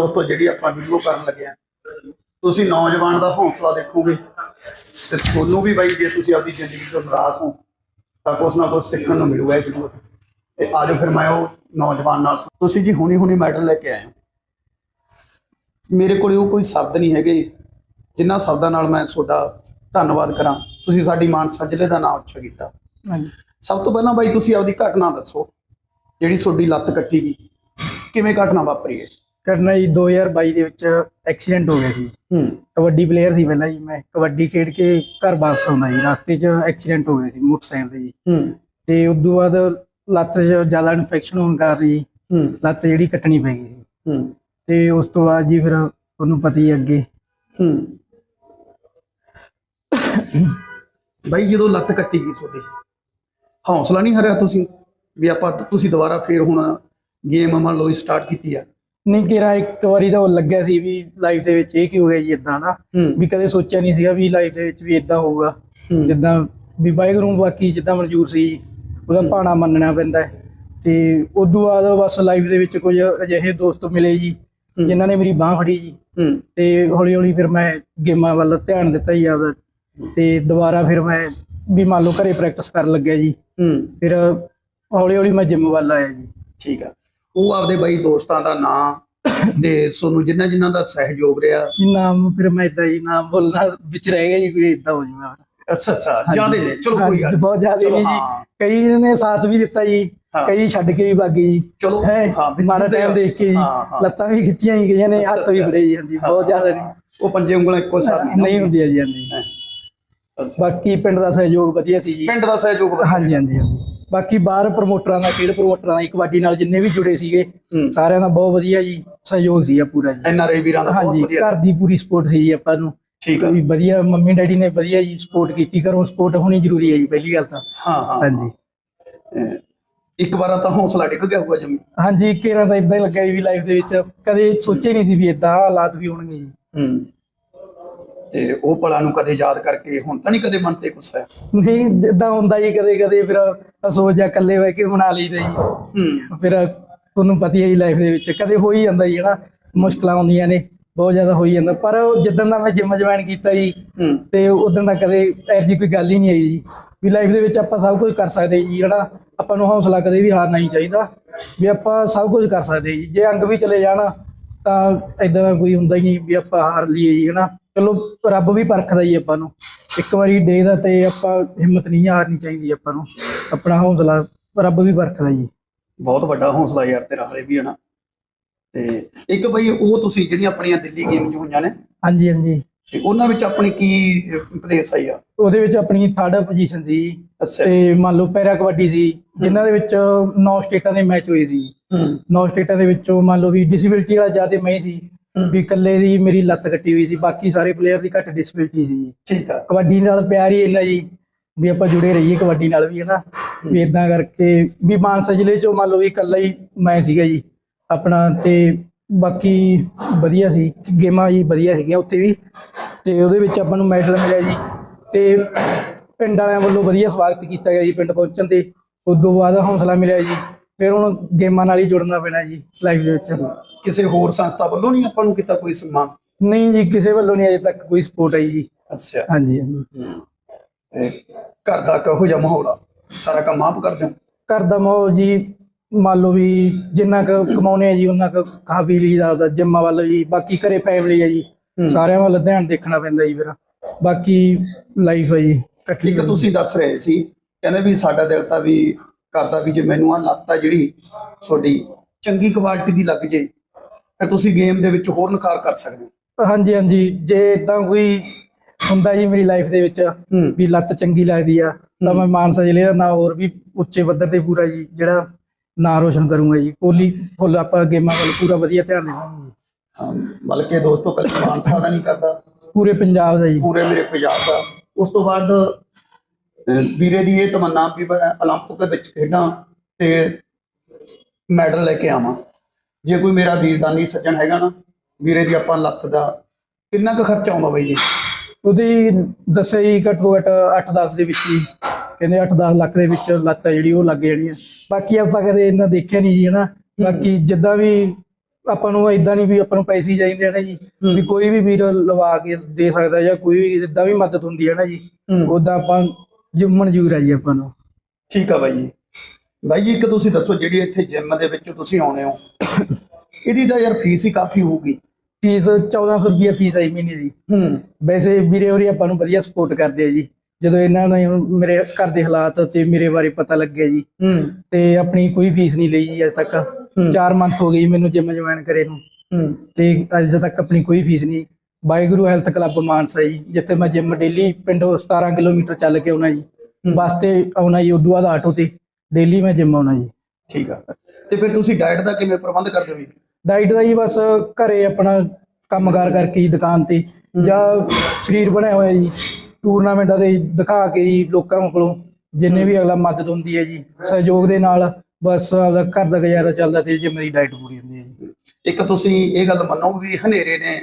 ਦੋਸਤੋ ਜਿਹੜੀ ਆਪਾਂ ਵੀਡੀਓ ਕਰਨ ਲੱਗੇ ਆ ਤੁਸੀਂ ਨੌਜਵਾਨ ਦਾ ਹੌਸਲਾ ਦੇਖੋਗੇ ਤੇ ਤੁਹਾਨੂੰ ਵੀ ਬਾਈ ਜੇ ਤੁਸੀਂ ਆਪਦੀ ਜ਼ਿੰਦਗੀ ਤੋਂ ਨਿਰਾਸ਼ ਹੋ ਤਾਂ ਕੁਛ ਨਾ ਕੁਛ ਸਿੱਖਣ ਨੂੰ ਮਿਲੂਗਾ ਇਹ ਵੀਡੀਓ ਤੇ। ਆਜੋ ਫਿਰ ਮੈਂ ਉਹ ਨੌਜਵਾਨ ਨਾਲ ਤੁਸੀਂ ਜੀ ਹੁਣੀ ਹੁਣੀ ਮੈਡਲ ਲੈ ਕੇ ਆਏ ਹੋ। ਮੇਰੇ ਕੋਲੇ ਉਹ ਕੋਈ ਸ਼ਬਦ ਨਹੀਂ ਹੈਗੇ ਜਿਨ੍ਹਾਂ ਸ਼ਬਦਾਂ ਨਾਲ ਮੈਂ ਤੁਹਾਡਾ ਧੰਨਵਾਦ ਕਰਾਂ। ਤੁਸੀਂ ਸਾਡੀ ਮਾਨਸਾ ਜ਼ਿਲ੍ਹੇ ਦਾ ਨਾਮ ਉੱਚਾ ਕੀਤਾ। ਹਾਂਜੀ। ਸਭ ਤੋਂ ਪਹਿਲਾਂ ਬਾਈ ਤੁਸੀਂ ਆਪਦੀ ਘਟਨਾ ਦੱਸੋ ਜਿਹੜੀ ਤੁਹਾਡੀ ਲੱਤ ਕੱਟੀ ਗਈ। ਕਿਵੇਂ ਘਟਨਾ ਵਾਪਰੀ ਹੈ? ਕਰਨਾ ਜੀ 2022 ਦੇ ਵਿੱਚ ਐਕਸੀਡੈਂਟ ਹੋ ਗਿਆ ਸੀ। ਹੂੰ। ਕਬੱਡੀ ਪਲੇਅਰ ਸੀ ਪਹਿਲਾਂ ਜੀ ਮੈਂ। ਕਬੱਡੀ ਖੇਡ ਕੇ ਘਰ ਵਾਪਸ ਆਉਂਦਾ ਜੀ। ਰਸਤੇ 'ਚ ਐਕਸੀਡੈਂਟ ਹੋ ਗਿਆ ਸੀ ਮੋਟਰਸਾਈਕਲ ਤੇ ਜੀ। ਹੂੰ। ਤੇ ਉਸ ਤੋਂ ਬਾਅਦ ਲੱਤ 'ਚ ਜ਼ਿਆਦਾ ਇਨਫੈਕਸ਼ਨ ਹੋਣ ਕਾਰਨ ਜੀ ਹੂੰ। ਲੱਤ ਜਿਹੜੀ ਕੱਟਣੀ ਪੈ ਗਈ ਸੀ। ਹੂੰ। ਤੇ ਉਸ ਤੋਂ ਬਾਅਦ ਜੀ ਫਿਰ ਤੁਹਾਨੂੰ ਪਤਾ ਹੀ ਹੈ ਅੱਗੇ। ਹੂੰ। ਬਾਈ ਜਦੋਂ ਲੱਤ ਕੱਟੀ ਗਈ ਤੁਹਾਡੀ ਹੌਸਲਾ ਨਹੀਂ ਹਰਿਆ ਤੁਸੀਂ? ਵੀ ਆਪਾਂ ਤੁਸੀਂ ਦੁਬਾਰਾ ਫੇਰ ਹੁਣ ਗੇਮ ਮੰਨ ਲਓ ਸਟਾਰਟ ਕੀਤੀ ਆ। ਨਹੀਂ ਕਿਰਾ ਇੱਕ ਵਾਰੀ ਤਾਂ ਉਹ ਲੱਗਿਆ ਸੀ ਵੀ ਲਾਈਫ ਦੇ ਵਿੱਚ ਇਹ ਕੀ ਹੋ ਗਿਆ ਜੀ ਇਦਾਂ ਨਾ? ਵੀ ਕਦੇ ਸੋਚਿਆ ਨਹੀਂ ਸੀਗਾ ਵੀ ਲਾਈਫ ਦੇ ਵਿੱਚ ਵੀ ਇਦਾਂ ਹੋਊਗਾ। ਜਿੱਦਾਂ ਵੀ ਵਾਹਿਗੁਰੂ ਬਾਕੀ ਜਿੱਦਾਂ ਮਨਜ਼ੂਰ ਸੀ ਉਹਦਾ ਭਾਣਾ ਮੰਨਣਾ ਪੈਂਦਾ। ਤੇ ਉਦੋਂ ਬਾਅਦ ਬਸ ਲਾਈਫ ਦੇ ਵਿੱਚ ਕੁਝ ਅਜਿਹੇ ਦੋਸਤ ਮਿਲੇ ਜੀ। ਜਿਨ੍ਹਾਂ ਨੇ ਮੇਰੀ ਬਾਹ ਫੜੀ ਜੀ। ਤੇ ਹੌਲੀ ਹੌਲੀ ਫਿਰ ਮੈਂ ਗੇਮਾਂ ਵੱਲ ਧਿਆਨ ਦਿੱਤਾ ਜੀ ਆਪਦਾ। ਤੇ ਦੁਬਾਰਾ ਫਿਰ ਮੈਂ ਵੀ ਮੰਨ ਲਓ ਘਰੇ ਪ੍ਰੈਕਟਿਸ ਕਰਨ ਲੱਗਿਆ ਜੀ। ਫਿਰ ਹੌਲੀ ਹੌਲੀ ਮੈਂ ਜਿਮ ਵੱਲ ਆਇਆ ਜੀ। ਠੀਕ ਆ। ਉਹ ਆਪਦੇ ਬਾਈ ਦੋਸਤਾਂ ਦਾ ਨਾਂ ਤੇ ਤੁਹਾਨੂੰ ਜਿਨ੍ਹਾਂ ਜਿਨ੍ਹਾਂ ਦਾ ਸਹਿਯੋਗ ਰਿਹਾ ਨਾਮ ਫਿਰ ਮੈਂ ਇਦਾਂ ਹੀ ਨਾਮ ਬੋਲਣਾ ਵਿੱਚ ਰਹਿ ਗਿਆ ਜੀ ਕੋਈ ਇਦਾਂ ਹੋ ਜੂਗਾ ਅੱਛਾ ਅੱਛਾ ਜਿਆਦੇ ਨੇ ਚਲੋ ਕੋਈ ਗੱਲ ਨੀ। ਬਹੁਤ ਜ਼ਿਆਦਾ ਨਹੀਂ ਜੀ ਕਈ ਨੇ ਸਾਥ ਵੀ ਦਿੱਤਾ ਜੀ। ਕਈ ਛੱਡ ਕੇ ਵੀ ਭਾਗੇ ਜੀ ਚਲੋ ਹੈ ਮਾੜਾ। ਟਾਈਮ ਦੇਖ ਕੇ ਜੀ। ਲੱਤਾਂ ਵੀ ਖਿੱਚੀਆਂ ਹੀ ਗਈਆਂ ਨੇ ਹੱਥ ਵੀ। ਫੜੇ ਜੀ ਹਾਂਜੀ ਬਹੁਤ ਜ਼ਿਆਦਾ ਨਹੀਂ ਉਹ ਪੰਜੇ ਉਂਗਲਾਂ ਇੱਕੋ ਸਾਰ ਨਹੀਂ ਹੁੰਦੀਆਂ ਜੀ ਹਾਂਜੀ। ਬਾਕੀ ਪਿੰਡ ਦਾ ਸਹਿਯੋਗ ਵਧੀਆ ਸੀ ਜੀ ਪਿੰਡ ਦਾ ਸਹਿਯੋਗ। ਹਾਂਜੀ ਹਾਂਜੀ ਹਾਂਜੀ ਬਾਕੀ ਬਾਹਰ ਪ੍ਰਮੋਟਰਾਂ ਦਾ ਖੇਡ ਪ੍ਰਮੋਟਰਾਂ ਦਾ ਕਬੱਡੀ ਨਾਲ ਜਿੰਨੇ ਵੀ ਜੁੜੇ ਸੀਗੇ ਹੂੰ। ਸਾਰਿਆਂ ਦਾ ਬਹੁਤ ਵਧੀਆ ਜੀ ਸਹਿਯੋਗ ਸੀ ਆ ਪੂਰਾ ਜੀ। ਐਨ ਆਰ ਆਈ ਵੀਰਾਂ ਦਾ ਬਹੁਤ ਹਾਂਜੀ ਵਧੀਆ। ਘਰ ਦੀ ਪੂਰੀ ਸਪੋਰਟ ਸੀ ਜੀ ਆਪਾਂ ਨੂੰ। ਠੀਕ ਵੀ ਵਧੀਆ ਮੰਮੀ ਡੈਡੀ ਨੇ ਵਧੀਆ ਜੀ ਸਪੋਰਟ ਕੀਤੀ ਘਰੋਂ ਸਪੋਰਟ ਹੋਣੀ ਜ਼ਰੂਰੀ ਹੈ ਜੀ ਪਹਿਲੀ ਗੱਲ ਤਾਂ। ਹਾਂ ਹਾਂ। ਹਾਂਜੀ। ਇੱਕ ਵਾਰ ਤਾਂ ਹੌਸਲਾ ਡਿੱਗ ਗਿਆ ਹੋਊਗਾ ਜਮੀ। ਹਾਂਜੀ ਕਿਹੜਾ ਤਾਂ ਇਦਾਂ ਹੀ ਲੱਗਿਆ ਜੀ ਵੀ ਲਾਈਫ ਦੇ ਵਿੱਚ ਕਦੇ ਸੋਚੇ ਨਹੀਂ ਸੀ ਵੀ ਇਦਾਂ ਹਾਲਾਤ ਵੀ ਹੋਣਗੇ ਜੀ। ਹੂੰ। ਤੇ ਉਹ ਪਲਾਂ ਨੂੰ ਕਦੇ ਯਾਦ ਕਰਕੇ ਹੁਣ ਤਾਂ ਨਹੀਂ ਕਦੇ ਮਨ ਤੇ ਕੁਛ ਹੈ ਨਹੀਂ ਜਿੱਦਾਂ ਹੁੰਦਾ ਜੀ ਕਦੇ ਕਦੇ ਫਿਰ ਅਫਸੋਸ ਜਾਂ ਇਕੱਲੇ ਬਹਿ ਕੇ ਬਣਾ ਲਈਦਾ ਜੀ। ਫਿਰ ਤੁਹਾਨੂੰ ਪਤਾ ਹੀ ਹੈ ਜੀ ਲਾਈਫ ਦੇ ਵਿੱਚ ਕਦੇ ਹੋ ਹੀ ਜਾਂਦਾ ਜੀ ਹਨਾ ਮੁਸ਼ਕਲਾਂ ਆਉਂਦੀਆਂ ਨੇ ਬਹੁਤ ਜ਼ਿਆਦਾ ਹੋ ਹੀ ਜਾਂਦਾ। ਪਰ ਜਿੱਦਣ ਦਾ ਮੈਂ ਜਿਮ ਜੁਆਇਨ ਕੀਤਾ ਜੀ ਤੇ ਉਦੋਂ ਦਾ ਕਦੇ ਇਹੋ ਜਿਹੀ ਕੋਈ ਗੱਲ ਹੀ ਨਹੀਂ ਆਈ ਜੀ। ਵੀ ਲਾਈਫ ਦੇ ਵਿੱਚ ਆਪਾਂ ਸਭ ਕੁਝ ਕਰ ਸਕਦੇ ਜੀ ਹਨਾ ਆਪਾਂ ਨੂੰ ਹੌਸਲਾ ਕਦੇ ਵੀ ਹਾਰਨਾ ਨਹੀਂ ਚਾਹੀਦਾ। ਵੀ ਆਪਾਂ ਸਭ ਕੁਝ ਕਰ ਸਕਦੇ ਜੀ। ਜੇ ਅੰਗ ਵੀ ਚਲੇ ਜਾਣ ਤਾਂ ਇਦਾਂ ਦਾ ਕੋਈ ਹੁੰਦਾ ਹੀ ਨਹੀਂ ਵੀ ਆਪਾਂ ਹਾਰ ਲਈਏ ਜੀ ਹਨਾ। ਚਲੋ ਰੱਬ ਵੀ ਪਰਖਦਾ ਜੀ ਆਪਾਂ ਨੂੰ। ਇੱਕ ਵਾਰੀ ਡੇਦਾ ਤੇ ਆਪਾਂ ਹਿੰਮਤ ਨਹੀਂ ਹਾਰਨੀ ਚਾਹੀਦੀ ਆਪਾਂ ਨੂੰ। ਆਪਣਾ ਹੌਸਲਾ ਰੱਬ ਵੀ ਪਰਖਦਾ ਜੀ ਬਹੁਤ ਵੱਡਾ ਹੌਸਲਾ ਯਾਰ ਤੇਰਾ ਹਲੇ ਵੀ ਹੈ ਨਾ ਤੇ ਇੱਕ ਬਈ ਉਹ ਤੁਸੀਂ ਜਿਹੜੀਆਂ ਆਪਣੀਆਂ ਦਿੱਲੀ ਗੇਮ ਹੋਈਆਂ ਨੇ ਹਾਂਜੀ ਹਾਂਜੀ। ਤੇ ਉਹਨਾਂ ਵਿੱਚ ਆਪਣੀ ਕੀ ਪਲੇਸ ਆਈ ਆ? ਉਹਦੇ ਵਿੱਚ ਆਪਣੀ ਥਰਡ ਪੋਜੀਸ਼ਨ ਸੀ। ਤੇ ਮੰਨ ਲਓ ਪੈਰਾ ਕਬੱਡੀ ਸੀ ਜਿਨ੍ਹਾਂ ਦੇ ਵਿੱਚ 9 ਸਟੇਟਾਂ ਦੇ ਮੈਚ ਹੋਏ ਸੀ। ਹੂੰ। ਨੌ ਸਟੇਟਾਂ ਦੇ ਵਿੱਚੋਂ ਮੰਨ ਲਓ ਵੀ ਡਿਸੇਬਿਲਟੀ ਵਾਲਾ ਜ਼ਿਆਦਾ ਮੈਂ ਹੀ ਸੀ। ਵੀ ਇਕੱਲੇ ਦੀ ਮੇਰੀ ਲੱਤ ਕੱਟੀ ਹੋਈ ਸੀ ਬਾਕੀ ਸਾਰੇ ਪਲੇਅਰ ਦੀ ਘੱਟ ਡਿਸੇਬਿਲਟੀ ਸੀ ਠੀਕ ਆ। ਕਬੱਡੀ ਨਾਲ ਪਿਆਰ ਹੀ ਇੰਨਾ ਜੀ ਵੀ ਆਪਾਂ ਜੁੜੇ ਰਹੀਏ ਕਬੱਡੀ ਨਾਲ ਵੀ ਹਨਾ। ਵੀ ਇਦਾਂ ਕਰਕੇ ਵੀ ਮਾਨਸਾ ਜ਼ਿਲ੍ਹੇ ਚੋਂ ਮੰਨ ਲਓ ਵੀ ਇਕੱਲਾ ਹੀ ਮੈਂ ਸੀਗਾ ਜੀ ਆਪਣਾ ਤੇ ਬਾਕੀ ਵਧੀਆ ਸੀ ਗੇਮਾਂ ਜੀ ਵਧੀਆ ਸੀਗੀਆਂ ਉੱਥੇ ਵੀ। ਤੇ ਉਹਦੇ ਵਿੱਚ ਆਪਾਂ ਨੂੰ ਮੈਡਲ ਮਿਲਿਆ ਜੀ। ਤੇ ਪਿੰਡ ਵਾਲਿਆਂ ਵੱਲੋਂ ਵਧੀਆ ਸਵਾਗਤ ਕੀਤਾ ਗਿਆ ਜੀ ਪਿੰਡ ਪਹੁੰਚਣ ਤੇ। ਉਦੋਂ ਬਾਅਦ ਹੌਸਲਾ ਮਿਲਿਆ ਜੀ। ਫਿਰ ਹੁਣ ਗੇਮਾਂ ਨਾਲ ਹੀ ਜੁੜਨਾ ਪੈਣਾ ਜੀ ਲਾਈਫ ਦੇ ਵਿੱਚ। ਕਿਸੇ ਹੋਰ ਸੰਸਥਾ ਵੱਲੋਂ ਨਹੀਂ ਆਪਾਂ ਨੂੰ ਕੀਤਾ ਕੋਈ ਸਨਮਾਨ? ਨਹੀਂ ਜੀ ਕਿਸੇ ਵੱਲੋਂ ਨਹੀਂ ਅਜੇ ਤੱਕ ਕੋਈ ਸਪੋਰਟ ਆਈ ਜੀ। ਅੱਛਾ। ਹਾਂਜੀ ਹਾਂਜੀ। ਹੂੰ। ਤੇ ਘਰ ਦਾ ਕਿਹੋ ਜਿਹਾ ਮਾਹੌਲ ਆ? ਸਾਰਾ ਕੰਮ ਆਪ ਕਰਦੇ ਹੋ? ਘਰ ਦਾ ਮਾਹੌਲ ਜੀ ਮੰਨ ਲਓ ਵੀ ਜਿੰਨਾ ਕੁ ਕਮਾਉਨੇ ਆ ਜੀ ਉਹਨਾਂ ਕੁ ਖਾ ਪੀ ਲਈਦਾ ਆਪਦਾ ਜਿੰਮਾਂ ਵੱਲ ਜੀ ਬਾਕੀ ਘਰੇ ਫੈਮਿਲੀ ਆ ਜੀ ਸਾਰਿਆਂ ਵੱਲ ਧਿਆਨ ਦੇਖਣਾ ਪੈਂਦਾ ਜੀ ਫਿਰ। ਬਾਕੀ ਲਾਈਫ ਹੈ ਜੀ ਇਕੱਠੀ ਇੱਕ ਤੁਸੀਂ ਦੱਸ ਰਹੇ ਸੀ ਕਹਿੰਦੇ ਵੀ ਸਾਡਾ ਦਿਲ ਤਾਂ ਵੀ ਕਰਦਾ ਵੀ ਜੇ ਮੈਨੂੰ ਆ ਲੱਤ ਆ ਜਿਹੜੀ ਤੁਹਾਡੀ ਚੰਗੀ ਕੁਆਲਿਟੀ ਦੀ ਲੱਗ ਜੇ ਫਿਰ ਤੁਸੀਂ ਗੇਮ ਦੇ ਵਿੱਚ ਹੋਰ ਨਿਖਾਰ ਕਰ ਸਕਦੇ ਹੋ। ਹਾਂਜੀ ਹਾਂਜੀ। ਜੇ ਇਦਾਂ ਕੋਈ ਹੁੰਦਾ ਜੀ ਮੇਰੀ ਲਾਈਫ ਦੇ ਵਿੱਚ ਵੀ ਲੱਤ ਚੰਗੀ ਲੱਗਦੀ ਆ ਤਾਂ ਮੈਂ ਮਾਨਸਾ ਜ਼ਿਲ੍ਹੇ ਦਾ ਨਾਂ ਹੋਰ ਵੀ ਉੱਚੇ ਪੱਧਰ ਤੇ ਪੂਰਾ ਜੀ ਜਿਹੜਾ ਨਾਂ ਰੋਸ਼ਨ ਕਰੂੰਗਾ ਜੀ। ਕੋਲੀ ਫੁੱਲ ਆਪਾਂ ਗੇਮਾਂ ਵੱਲ ਪੂਰਾ ਵਧੀਆ ਧਿਆਨ ਦੇਵਾਂਗੇ ਬਲਕਿ ਦੋਸਤੋ ਕੱਲ ਮਾਨਸਾ ਦਾ ਨਹੀਂ ਕਰਦਾ। ਪੂਰੇ ਪੰਜਾਬ ਦਾ ਜੀ। ਪੂਰੇ ਮੇਰੇ ਪੰਜਾਬ ਦਾ। ਉਸ ਤੋਂ ਬਾਅਦ ਵੀਰੇ ਦੀ ਇਹ ਤਮੰਨਾ ਵੀ ਮੈਂ 올림픽 ਵਿੱਚ ਖੇਡਾਂ ਤੇ ਮੈਡਲ ਲੈ ਕੇ ਆਵਾਂ ਜੇ ਕੋਈ ਮੇਰਾ ਵੀਰਦਾਨੀ ਸੱਜਣ ਹੈਗਾ ਨਾ ਵੀਰੇ ਦੀ ਆਪਾਂ ਲੱਤ ਦਾ ਕਿੰਨਾ ਕੁ ਖਰਚਾ ਆਉਂਦਾ ਬਾਈ ਜੀ ਉਹਦੀ ਦੱਸਿਆ ਜੀ ਘੱਟੋ ਘੱਟ 8-10 ਦੇ ਵਿੱਚ ਹੀ ਕਹਿੰਦੇ 8-10 ਲੱਖ ਦੇ ਵਿੱਚ ਲੱਤ ਆ ਜਿਹੜੀ ਉਹ ਲੱਗ ਜਾਣੀ ਆ ਬਾਕੀ ਆਪਾਂ ਕਦੇ ਇਹਨਾਂ ਦੇਖਿਆ ਨਹੀਂ ਜੀ ਹਨਾ ਬਾਕੀ ਜਿੱਦਾਂ ਵੀ ਆਪਾਂ ਨੂੰ ਇਦਾਂ ਨਹੀਂ ਵੀ ਆਪਾਂ ਨੂੰ ਪੈਸੇ ਹੀ ਚਾਹੀਦੇ ਆ ਨਾ ਜੀ ਵੀ ਕੋਈ ਵੀ ਵੀਰ ਲਵਾ ਕੇ ਦੇ ਸਕਦਾ ਜਾਂ ਕੋਈ ਵੀ ਜਿੱਦਾਂ ਵੀ ਮਦਦ ਹੁੰਦੀ ਹੈ ਨਾ ਜੀ ਉਦਾਂ ਆਪਾਂ ਜੋ ਮਨਜ਼ੂਰ ਹੈ ਜੀ ਆਪਾਂ ਨੂੰ। ਠੀਕ ਆ ਬਾਈ ਜੀ। ਬਾਈ ਜੀ ਇੱਕ ਤੁਸੀਂ ਦੱਸੋ ਜਿਹੜੀ ਇੱਥੇ ਜਿਮ ਦੇ ਵਿੱਚ ਤੁਸੀਂ ਆਉਣੇ ਹੋ ਇਹਦੀ ਤਾਂ ਯਾਰ ਫੀਸ ਹੀ ਕਾਫੀ ਹੋਊਗੀ। ਫੀਸ 1400 ਰੁਪਏ ਫੀਸ ਆਈ ਮਹੀਨੇ ਦੀ। ਹੂੰ। ਵੈਸੇ ਵੀਰੇ ਹੋਰੀ ਆਪਾਂ ਨੂੰ ਵਧੀਆ ਸਪੋਰਟ ਕਰਦੇ ਆ ਜੀ। ਜਦੋਂ ਇਹਨਾਂ ਨੇ ਮੇਰੇ ਘਰ ਦੇ ਹਾਲਾਤ ਤੇ ਮੇਰੇ ਬਾਰੇ ਪਤਾ ਲੱਗਿਆ ਜੀ ਹੂੰ। ਤੇ ਆਪਣੀ ਕੋਈ ਫੀਸ ਨਹੀਂ ਲਈ ਜੀ ਅਜੇ ਤੱਕ। 4 ਮੰਥ ਹੋ ਗਏ ਜੀ ਮੈਨੂੰ ਜਿਮ ਜੁਆਇਨ ਕਰੇ ਨੂੰ। ਹੂੰ। ਤੇ ਅਜੇ ਤੱਕ ਆਪਣੀ ਕੋਈ ਫੀਸ ਨਹੀਂ ਵਾਹਿਗੁਰੂ ਹੈਲਥ ਕਲੱਬ ਮਾਨਸਾ ਜੀ ਜਿੱਥੇ ਮੈਂ ਜਿਮ ਡੇਲੀ ਪਿੰਡੋਂ 17 ਕਿਲੋਮੀਟਰ ਚੱਲ ਕੇ ਆਉਣਾ ਜੀ ਬੱਸ ਤੇ ਆਉਣਾ ਜੀ ਉਦੋਂ ਬਾਅਦ ਆਟੋ ਤੇ ਡੇਲੀ ਮੈਂ ਜਿਮ ਆਉਣਾ ਜੀ। ਠੀਕ ਆ। ਤੇ ਫਿਰ ਤੁਸੀਂ ਡਾਈਟ ਦਾ ਕਿਵੇਂ ਪ੍ਰਬੰਧ ਕਰਦੇ ਹੋ ਜੀ? ਡਾਈਟ ਦਾ ਜੀ ਬਸ ਘਰੇ ਆਪਣਾ ਕੰਮਕਾਰ ਕਰਕੇ ਜੀ ਦੁਕਾਨ ਤੇ ਜਾਂ ਸਰੀਰ ਬਣਿਆ ਹੋਇਆ ਜੀ ਟੂਰਨਾਮੈਂਟਾਂ ਦੇ ਦਿਖਾ ਕੇ ਜੀ ਲੋਕਾਂ ਕੋਲੋਂ ਜਿੰਨੇ ਵੀ ਅਗਲਾ ਮਦਦ ਹੁੰਦੀ ਹੈ ਜੀ ਸਹਿਯੋਗ ਦੇ ਨਾਲ ਬਸ ਆਪਦਾ ਘਰ ਦਾ ਗੁਜ਼ਾਰਾ ਚੱਲਦਾ ਤੇ ਜੇ ਮੇਰੀ ਡਾਈਟ ਪੂਰੀ ਹੁੰਦੀ ਹੈ ਜੀ। ਇੱਕ ਤੁਸੀਂ ਇਹ ਗੱਲ ਮੰਨੋ ਵੀ ਹਨੇਰੇ ਨੇ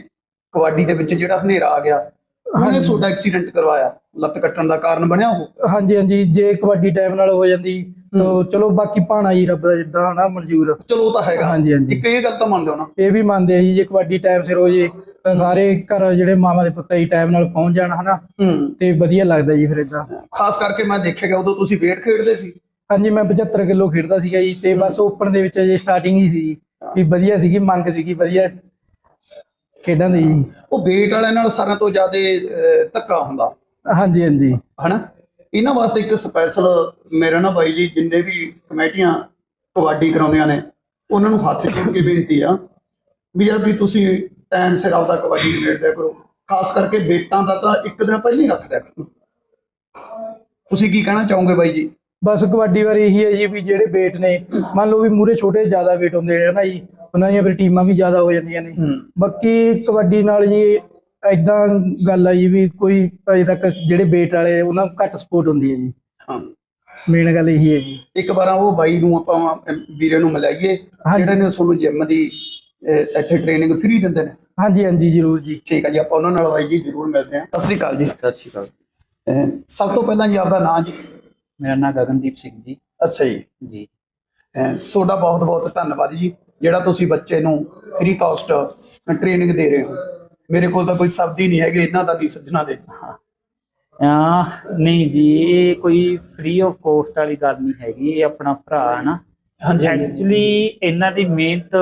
ਕਬੱਡੀ ਦੇ ਵਿੱਚ ਜਿਹੜਾ ਹਨੇਰਾ ਆ ਗਿਆ ਉਹਨੇ ਤੁਹਾਡਾ ਐਕਸੀਡੈਂਟ ਕਰਵਾਇਆ ਲੱਤ ਕੱਟਣ ਦਾ ਕਾਰਨ ਬਣਿਆ ਉਹ? ਹਾਂਜੀ ਹਾਂਜੀ ਜੇ ਕਬੱਡੀ ਟਾਈਮ ਨਾਲ ਹੋ ਜਾਂਦੀ ਤਾਂ ਚਲੋ ਬਾਕੀ ਭਾਣਾ ਜੀ ਰੱਬ ਦਾ ਜਿੱਦਾਂ ਹਨਾ ਮਨਜ਼ੂਰ। ਚਲੋ ਉਹ ਤਾਂ ਹੈਗਾ। ਹਾਂਜੀ ਹਾਂਜੀ। ਇੱਕ ਇਹ ਗੱਲ ਤਾਂ ਮੰਨਦੇ ਹੋ ਨਾ। ਇਹ ਵੀ ਮੰਨਦੇ ਆ ਜੀ ਜੇ ਕਬੱਡੀ ਟਾਈਮ ਸਿਰ ਹੋ ਜੇ ਤਾਂ ਸਾਰੇ ਘਰ ਜਿਹੜੇ ਮਾਮਾ ਦੇ ਪੁੱਤਾਂ ਜੀ ਟਾਈਮ ਨਾਲ ਪਹੁੰਚ ਜਾਣ ਹਨਾ। ਹੂੰ। ਤੇ ਵਧੀਆ ਲੱਗਦਾ ਜੀ ਫਿਰ ਇਦਾਂ ਖਾਸ ਕਰਕੇ ਮੈਂ ਦੇਖਿਆ ਗਿਆ ਉਦੋਂ ਤੁਸੀਂ ਵੇਟ ਖੇਡਦੇ ਸੀ। ਹਾਂਜੀ ਮੈਂ 75 ਕਿਲੋ ਖੇਡਦਾ ਸੀਗਾ ਜੀ ਤੇ ਬਸ ਓਪਨ ਦੇ ਵਿੱਚ ਅਜੇ ਸਟਾਰਟਿੰਗ ਹੀ ਸੀ ਜੀ ਵੀ ਵਧੀਆ ਸੀਗੀ ਮੰਗ ਸੀਗੀ ਵਧੀਆ ਖੇਡਾਂ ਦੀ। ਜੀ ਉਹ ਵੇਟ ਵਾਲਿਆਂ ਨਾਲ ਸਾਰਿਆਂ ਤੋਂ ਜ਼ਿਆਦਾ ਅਹ, ਧੱਕਾ ਹੁੰਦਾ। ਹਾਂਜੀ ਹਾਂਜੀ। ਹਨਾ? ਇਹਨਾਂ ਵਾਸਤੇ ਇੱਕ ਸਪੈਸ਼ਲ ਮੇਰਾ ਨਾ ਬਾਈ ਜੀ ਜਿੰਨੇ ਵੀ ਕਮੇਟੀਆਂ ਕਬੱਡੀ ਕਰਾਉਂਦੀਆਂ ਨੇ ਉਹਨਾਂ ਨੂੰ ਹੱਥ ਜੋੜ ਕੇ ਬੇਨਤੀ ਆ ਵੀ ਯਾਰ ਵੀ ਤੁਸੀਂ ਟਾਈਮ ਸਿਰ ਆਪਦਾ ਕਬੱਡੀ ਖੇਡਦਿਆ ਕਰੋ। ਖਾਸ ਕਰਕੇ ਬੇਟਾਂ ਦਾ ਤਾਂ ਇੱਕ ਦਿਨ ਪਹਿਲਾਂ ਹੀ ਰੱਖਦਿਆ ਕਰੋ। ਤੁਸੀਂ ਕੀ ਕਹਿਣਾ ਚਾਹੋਗੇ ਬਾਈ ਜੀ? ਬਸ ਕਬੱਡੀ ਬਾਰੇ ਇਹੀ ਹੈ ਜੀ ਵੀ ਜਿਹੜੇ weight ਨੇ ਮੰਨ ਲਓ ਵੀ ਮੂਰੇ ਛੋਟੇ ਜ਼ਿਆਦਾ weight ਹੁੰਦੇ ਨੇ ਨਾ ਜੀ? ਉਹਨਾਂ ਦੀਆਂ ਫਿਰ ਟੀਮਾਂ ਵੀ ਜ਼ਿਆਦਾ ਹੋ ਜਾਂਦੀਆਂ ਨੇ। ਬਾਕੀ ਕਬੱਡੀ ਨਾਲ ਜੀ ਐਦਾਂ ਗੱਲ ਆ ਜੀ ਵੀ ਕੋਈ ਅਜੇ ਤੱਕ ਜਿਹੜੇ weight ਵਾਲੇ ਉਹਨਾਂ ਨੂੰ ਘੱਟ ਸਪੋਰਟ ਹੁੰਦੀ ਹੈ ਜੀ। ਹਾਂ। ਮੇਨ ਗੱਲ ਇਹੀ ਹੈ ਜੀ। ਇੱਕ ਵਾਰ ਉਹ ਬਾਈ ਨੂੰ ਆਪਾਂ ਵੀਰੇ ਨੂੰ ਮਿਲਾਈਏ। ਜਿਹੜੇ ਨੇ ਤੁਹਾਨੂੰ ਜਿਮ ਦੀ ਇੱਥੇ ਟ੍ਰੇਨਿੰਗ ਫ੍ਰੀ ਦਿੰਦੇ ਨੇ। ਹਾਂਜੀ ਹਾਂਜੀ ਜ਼ਰੂਰ ਜੀ। ਠੀਕ ਹੈ ਜੀ ਆਪਾਂ ਉਹਨਾਂ ਨਾਲ ਬਾਈ ਜੀ ਜ਼ਰੂਰ ਮਿਲਦੇ ਹਾਂ। ਸਤਿ ਸ੍ਰੀ ਅਕਾਲ ਜੀ। ਸਤਿ ਸ਼੍ਰੀ ਅਕਾਲ। ਸਭ ਤੋਂ ਪਹਿਲਾਂ ਜੀ ਆਪਦਾ ਨਾਮ ਜੀ। ਮੇਰਾ ਨਾਮ ਗਗਨਦੀਪ ਸਿੰਘ ਜੀ। ਅੱਛਾ ਜੀ। ਜੀ। ਤੁਹਾਡਾ ਬਹੁਤ ਬਹੁਤ ਧੰਨਵਾਦ ਜੀ। ਜਿਹੜਾ ਤੁਸੀਂ ਬੱਚੇ ਨੂੰ ਫ੍ਰੀ ਕਾਸਟ ਟ੍ਰੇਨਿੰਗ ਦੇ ਰਹੇ ਹੋ। ਮੇਰੇ ਕੋਲ ਤਾਂ ਕੋਈ ਸ਼ਬਦ ਹੀ ਨਹੀਂ ਹੈਗੇ ਇਹਨਾਂ ਦਾ ਵੀ ਸੱਜਣਾ ਦੇ। ਆ ਨਹੀਂ ਜੀ ਇਹ ਕੋਈ ਫ੍ਰੀ ਆਫ ਕੋਸਟ ਵਾਲੀ ਗੱਲ ਨਹੀਂ ਹੈਗੀ ਇਹ ਆਪਣਾ ਭਰਾ ਹੈ ਨਾ। ਹਾਂਜੀ ਐਕਚੁਅਲੀ ਇਹਨਾਂ ਦੀ ਮਿਹਨਤ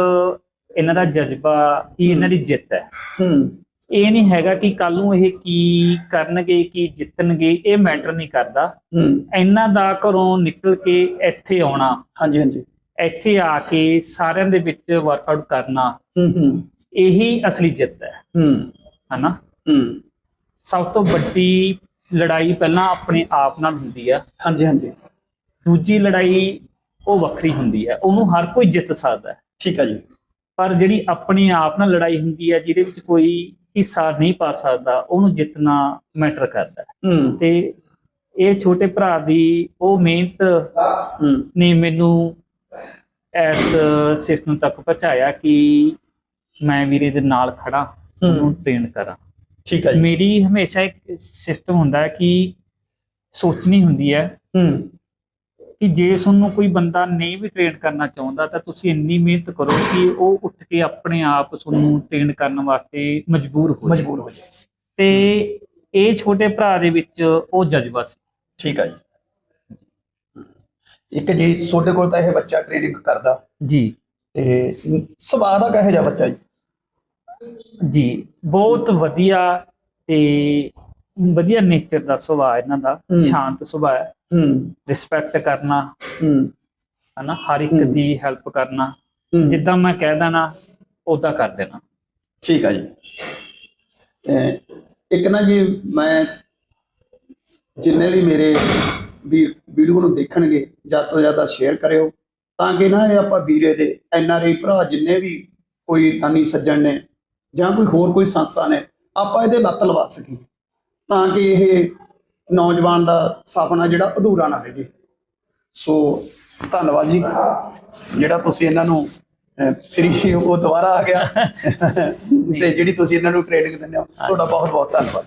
ਇਹਨਾਂ ਦਾ ਜਜ਼ਬਾ ਹੀ ਇਹਨਾਂ ਦੀ ਜਿੱਤ ਹੈ। ਹੂੰ। ਇਹ ਨਹੀਂ ਹੈਗਾ ਕਿ ਕੱਲ ਨੂੰ ਇਹ ਕੀ ਕਰਨਗੇ ਕੀ ਜਿੱਤਣਗੇ ਇਹ ਮੈਟਰ ਨਹੀਂ ਕਰਦਾ। ਹੂੰ। ਇਹਨਾਂ ਦਾ ਘਰੋਂ ਨਿਕਲ ਕੇ ਇੱਥੇ ਆਉਣਾ। ਹਾਂਜੀ ਹਾਂਜੀ। ਇੱਥੇ ਆ ਕੇ ਸਾਰਿਆਂ ਦੇ ਵਿੱਚ ਵਰਕਆਊਟ ਕਰਨਾ ਹੂੰ ਹੂੰ। ਇਹੀ ਅਸਲੀ ਜਿੱਤ ਹੈ। ਹੂੰ। ਹਨਾ? ਹੂੰ। ਸਭ ਤੋਂ ਵੱਡੀ ਲੜਾਈ ਪਹਿਲਾਂ ਆਪਣੇ ਆਪ ਨਾਲ ਹੁੰਦੀ ਆ। ਹਾਂਜੀ ਹਾਂਜੀ। ਦੂਜੀ ਲੜਾਈ ਉਹ ਵੱਖਰੀ ਹੁੰਦੀ ਹੈ ਉਹਨੂੰ ਹਰ ਕੋਈ ਜਿੱਤ ਸਕਦਾ ਹੈ। ਠੀਕ ਹੈ ਜੀ। ਪਰ ਜਿਹੜੀ ਆਪਣੇ ਆਪ ਨਾਲ ਲੜਾਈ ਹੁੰਦੀ ਹੈ ਜਿਹਦੇ ਵਿੱਚ ਕੋਈ ਹਿੱਸਾ ਨਹੀਂ ਪਾ ਸਕਦਾ ਉਹਨੂੰ ਜਿੱਤਣਾ ਮੈਟਰ ਕਰਦਾ ਤੇ ਇਹ ਛੋਟੇ ਭਰਾ ਦੀ ਉਹ ਮਿਹਨਤ ਨੇ ਮੈਨੂੰ ਇਸ ਸਿਸਟਮ ਤੱਕ ਪਹੁੰਚਾਇਆ ਕਿ ਮੈਂ ਵੀਰੇ ਦੇ ਨਾਲ ਖੜਾ ਉਹਨੂੰ ਟ੍ਰੇਨ ਕਰਾਂ। ਠੀਕ ਹੈ ਜੀ। ਮੇਰੀ ਹਮੇਸ਼ਾ ਇੱਕ ਸਿਸਟਮ ਹੁੰਦਾ ਹੈ ਕਿ ਸੋਚਣੀ ਹੁੰਦੀ ਹੈ ਹੂੰ। ਕਿ ਜੇ ਤੁਹਾਨੂੰ ਕੋਈ ਬੰਦਾ ਨਹੀਂ ਵੀ ਟ੍ਰੇਨ ਕਰਨਾ ਚਾਹੁੰਦਾ ਤਾਂ ਤੁਸੀਂ ਇੰਨੀ ਮਿਹਨਤ ਕਰੋ ਕਿ ਉਹ ਉੱਠ ਕੇ ਆਪਣੇ ਆਪ ਤੁਹਾਨੂੰ ਟ੍ਰੇਨ ਕਰਨ ਵਾਸਤੇ ਮਜਬੂਰ ਹੋ ਜਾਏ। ਮਜਬੂਰ ਹੋ ਜਾਏ। ਤੇ ਇਹ ਛੋਟੇ ਭਰਾ ਦੇ ਵਿੱਚ ਉਹ ਜਜ਼ਬਾ ਸੀ। ਠੀਕ ਹੈ ਜੀ। ਇੱਕ ਜੀ ਤੁਹਾਡੇ ਕੋਲ ਤਾਂ ਇਹ ਬੱਚਾ ਟ੍ਰੇਨਿੰਗ ਕਰਦਾ। ਜੀ। ਤੇ ਸੁਭਾਅ ਦਾ ਕਹੇ ਜਾ ਬੱਚਾ ਜੀ? ਜੀ ਬਹੁਤ ਵਧੀਆ ਤੇ ਵਧੀਆ ਨੇਚਰ ਦਾ ਸੁਭਾਅ ਇਹਨਾਂ ਦਾ। ਸ਼ਾਂਤ ਸੁਭਾਅ ਹੈ। ਹੂੰ। ਰਿਸਪੈਕਟ ਕਰਨਾ। ਹੂੰ। ਹਨਾ ਹਰ ਇੱਕ। ਦੀ ਹੈਲਪ ਕਰਨਾ। ਜਿੱਦਾਂ ਮੈਂ ਕਹਿ ਦੇਣਾ ਉਦਾਂ ਕਰ ਦੇਣਾ। ਠੀਕ ਆ ਜੀ। ਇੱਕ ਨਾ ਜੀ ਮੈਂ ਜਿੰਨੇ ਵੀ ਮੇਰੇ ਵੀ ਵੀਡੀਓ ਨੂੰ ਦੇਖਣਗੇ ਜ਼ਿਆਦਾ ਤੋਂ ਜ਼ਿਆਦਾ ਸ਼ੇਅਰ ਕਰਿਓ ਤਾਂ ਕਿ ਨਾ ਇਹ ਆਪਾਂ ਵੀਰੇ ਦੇ ਐਨ ਆਰ ਆਈ ਭਰਾ ਜਿੰਨੇ ਵੀ ਕੋਈ ਦਾਨੀ ਸੱਜਣ ਨੇ ਜਾਂ ਕੋਈ ਹੋਰ ਕੋਈ ਸੰਸਥਾ ਨੇ ਆਪਾਂ ਇਹਦੇ ਲੱਤ ਲਵਾ ਸਕੀਏ ਤਾਂ ਕਿ ਇਹ ਨੌਜਵਾਨ ਦਾ ਸੁਪਨਾ ਜਿਹੜਾ ਅਧੂਰਾ ਨਾ ਰਹਿ। ਜੇ ਸੋ ਧੰਨਵਾਦ ਜੀ ਜਿਹੜਾ ਤੁਸੀਂ ਇਹਨਾਂ ਨੂੰ ਫਰੀ ਉਹ ਦੁਬਾਰਾ ਆ ਗਿਆ। ਤੇ ਜਿਹੜੀ ਤੁਸੀਂ ਇਹਨਾਂ ਨੂੰ ਟ੍ਰੇਨਿੰਗ ਦਿੰਦੇ ਹੋ ਤੁਹਾਡਾ ਬਹੁਤ ਬਹੁਤ ਧੰਨਵਾਦ।